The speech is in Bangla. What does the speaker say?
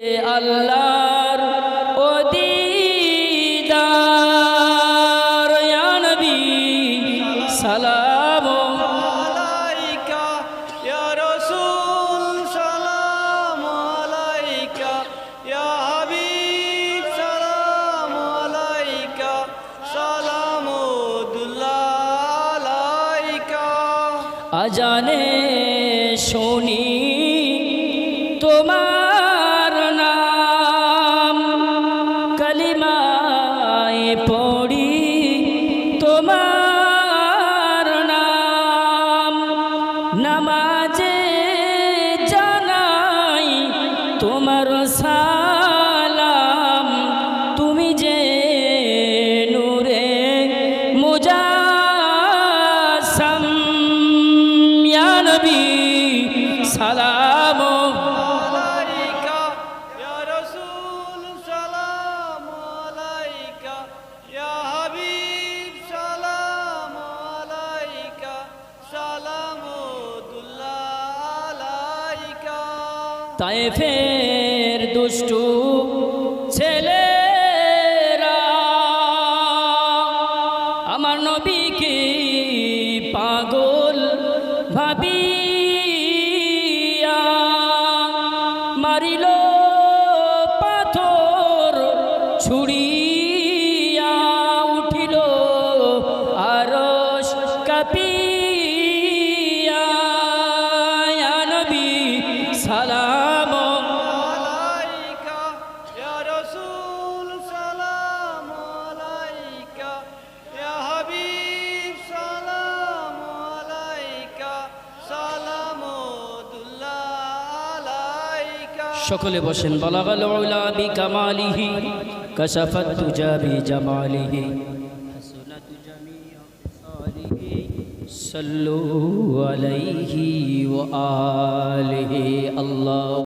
আল্লাহর ও দিদার ইয়া নবী সালাম। আলাইকা ইয়া রাসূল সালাম আলাইকা। ইয়া হাবিব সালাম আলাইকা। সালামুল্লাহ আলাইকা। আজানে শুনি তোমার পড়ি তোমার নাম। নামাজে জানাই তোমার সালাম। তুমি যে নূরে মুজাসম ইয়া নবী সালাম তায়েফের দুষ্টু ছেলেরা আমার নবীকে পাগল ভাবিয়া মারিল পাথর ছুড়িয়া সকলে বসেন বলাগাল উলা বিকামালিহি কাশাফাত তুজা বিজামালিহি হাসনাতু জামিউ সালিহি সাল্লু আলাইহি ওয়া আলিহি আল্লাহ